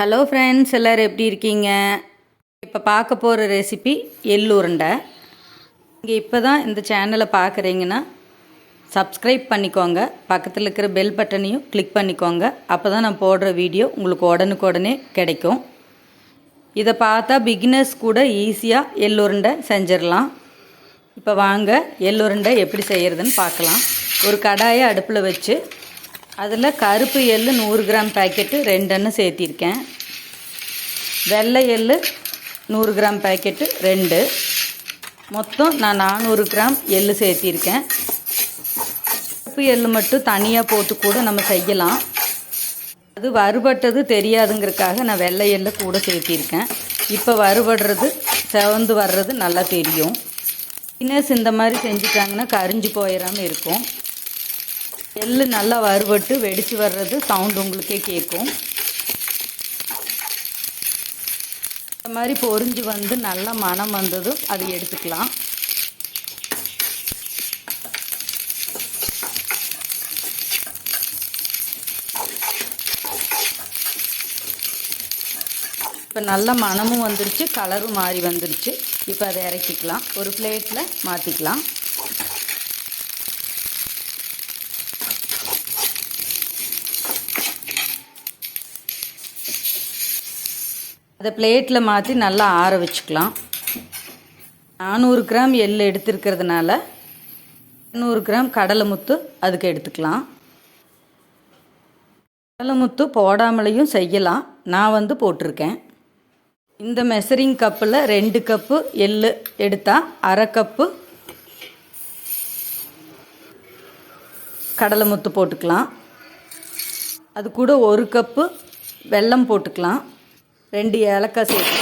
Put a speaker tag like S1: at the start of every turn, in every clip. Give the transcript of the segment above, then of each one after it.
S1: Hello friends எல்லோரும் எப்படி இருக்கீங்க? இப்போ பார்க்க போகிற ரெசிபி எள்ளுருண்டை நீங்கள் இப்போ தான் இந்த சேனலை பார்க்குறீங்கன்னா சப்ஸ்கிரைப் பண்ணிக்கோங்க. பக்கத்தில் இருக்கிற பெல் பட்டனையும் கிளிக் பண்ணிக்கோங்க. அப்போ தான் நான் போடுற வீடியோ உங்களுக்கு உடனுக்குடனே கிடைக்கும். இதை பார்த்தா பிகினர்ஸ் கூட ஈஸியாக எள்ளுருண்டை செஞ்சிடலாம். இப்போ வாங்க எள்ளுருண்டை எப்படி செய்கிறதுன்னு பார்க்கலாம். ஒரு கடாயை அடுப்பில் வச்சு அதில் கருப்பு எள் நூறு கிராம் பேக்கெட்டு ரெண்டுன்னு சேர்த்திருக்கேன். வெள்ளை எள்ளு நூறு கிராம் பேக்கெட்டு ரெண்டு. மொத்தம் நான் நானூறு கிராம் எள் சேர்த்திருக்கேன். கருப்பு எள் மட்டும் தனியாக போட்டு கூட நம்ம செய்யலாம். அது வறுபட்டது தெரியாதுங்கிறதுக்காக நான் வெள்ளை எள்ளை கூட சேர்த்திருக்கேன். இப்போ வறுபடுறது செவந்து வர்றது நல்லா தெரியும். பின்னஸ் இந்த மாதிரி செஞ்சுட்டாங்கன்னா கரிஞ்சு போயிடாமல் இருக்கும். எள்ளு நல்லா வறுபட்டு வெடித்து வர்றது சவுண்ட் உங்களுக்கே கேட்கும். இந்த மாதிரி பொரிஞ்சு வந்து நல்லா மனம் வந்ததும் அதை எடுத்துக்கலாம். இப்போ நல்ல மனமும் வந்துருச்சு கலரும் மாறி வந்துருச்சு. இப்போ அதை இறக்கிக்கலாம். ஒரு பிளேட்டில் மாற்றிக்கலாம் அதை பிளேட்டில் மாற்றி நல்லா ஆற வச்சுக்கலாம். நானூறு கிராம் எள் எடுத்துருக்கிறதுனால நூறு கிராம் கடலை முத்து அதுக்கு எடுத்துக்கலாம். கடலை முத்து போடாமலையும் செய்யலாம். நான் வந்து போட்டிருக்கேன். இந்த மெசரிங் கப்பில் ரெண்டு கப்பு எள் எடுத்தால் அரை கப்பு கடலை முத்து போட்டுக்கலாம். அது கூட ஒரு கப்பு வெல்லம் போட்டுக்கலாம். ரெண்டு ஏலக்காய் சேர்த்து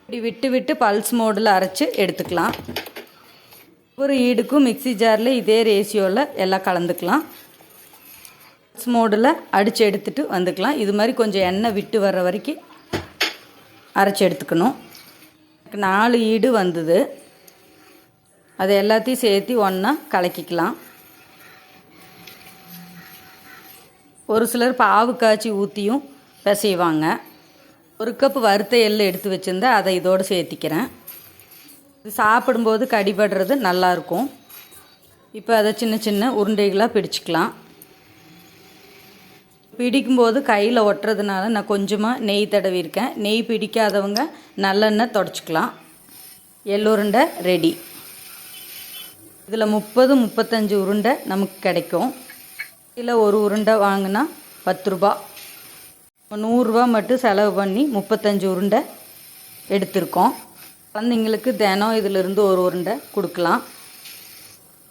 S1: இப்படி விட்டு விட்டு பல்ஸ் மோடில் அரைச்சி எடுத்துக்கலாம். ஒரு ஈடுக்கும் மிக்சி ஜாரில் இதே ரேஷியோவில் எல்லாம் கலந்துக்கலாம். பல்ஸ் மோடில் அடித்து எடுத்துட்டு வந்துக்கலாம். இது மாதிரி கொஞ்சம் எண்ணெய் விட்டு வர்ற வரைக்கும் அரைச்சி எடுத்துக்கணும். நாலு ஈடு வந்தது. அதை எல்லாத்தையும் சேர்த்து ஒன்றா கலக்கிக்கலாம். ஒரு சிலர் பாவு காய்ச்சி ஊற்றியும் பிசைவாங்க. ஒரு கப் வறுத்த எள்ளு எடுத்து வச்சுருந்தா அதை இதோடு சேர்த்திக்கிறேன். இது சாப்பிடும்போது கடிபடுறது நல்லாயிருக்கும் இப்போ அதை சின்ன சின்ன உருண்டைகளாக பிடிச்சிக்கலாம். பிடிக்கும்போது கையில் ஒட்டுறதுனால நான் கொஞ்சமாக நெய் தடவிருக்கேன் நெய் பிடிக்காதவங்க நல்லெண்ணெய் தொடச்சிக்கலாம். எள்ளுருண்டை ரெடி இதில் முப்பது முப்பத்தஞ்சு உருண்டை நமக்கு கிடைக்கும். கிலோ ஒரு உருண்டை வாங்கினா பத்து ரூபா. நூறுரூவா மட்டும் செலவு பண்ணி முப்பத்தஞ்சு உருண்டை எடுத்திருக்கோம். குழந்தைங்களுக்கு தினம் இதிலிருந்து ஒரு உருண்டை கொடுக்கலாம்.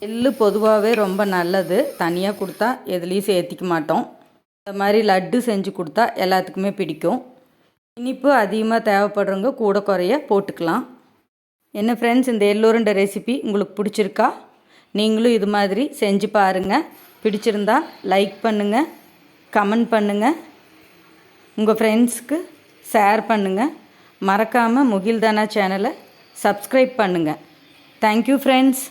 S1: எள்ளு பொதுவாகவே ரொம்ப நல்லது. தனியாக கொடுத்தா எதுலேயும் சேர்த்திக்க மாட்டோம். இந்த மாதிரி லட்டு செஞ்சு கொடுத்தா எல்லாத்துக்குமே பிடிக்கும். இனிப்பு அதிகமாக தேவைப்படுறவங்க கூட குறைய போட்டுக்கலாம். என்ன ஃப்ரெண்ட்ஸ் இந்த எள்ளுருண்டை ரெசிபி உங்களுக்கு பிடிச்சிருக்கா? நீங்களும் இது மாதிரி செஞ்சு பாருங்கள் பிடிச்சிருந்தா லைக் பண்ணுங்கள் கமெண்ட் பண்ணுங்கள் உங்கள் ஃப்ரெண்ட்ஸுக்கு ஷேர் பண்ணுங்கள் மறக்காமல் முகில்தானா சேனலை சப்ஸ்கிரைப் பண்ணுங்கள் தேங்க்யூ ஃப்ரெண்ட்ஸ்